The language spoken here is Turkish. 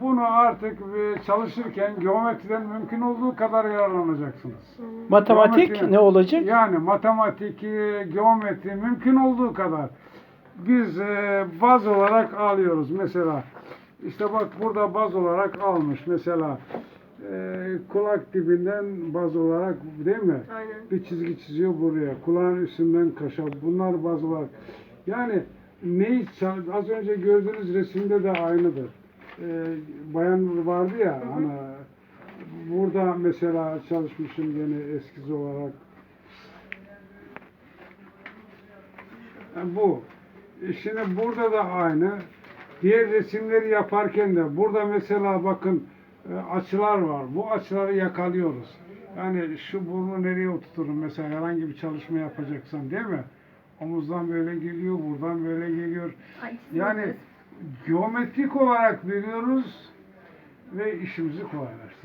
Bunu artık e, çalışırken geometriden mümkün olduğu kadar yararlanacaksınız. Matematik Geometri- ne olacak? Yani matematik, e, geometri mümkün olduğu kadar biz e, baz olarak alıyoruz. Mesela işte bak burada baz olarak almış. Mesela e, kulak dibinden baz olarak değil mi? Aynen. Bir çizgi çiziyor buraya. Kulağın üstünden kaşa. Bunlar baz olarak. Yani neyi az önce gördüğünüz resimde de aynıdır. E, bayan vardı ya hani burada mesela çalışmışım gene eskiz olarak. Yani bu. E Şimdi burada da aynı. Diğer resimleri yaparken de burada mesela bakın e, açılar var. Bu açıları yakalıyoruz. Yani şu burnu nereye oturturum mesela herhangi bir çalışma yapacaksan değil mi? Omuzdan böyle geliyor, buradan böyle geliyor. Yani geometrik olarak biliyoruz ve işimizi kolaylaştırıyoruz.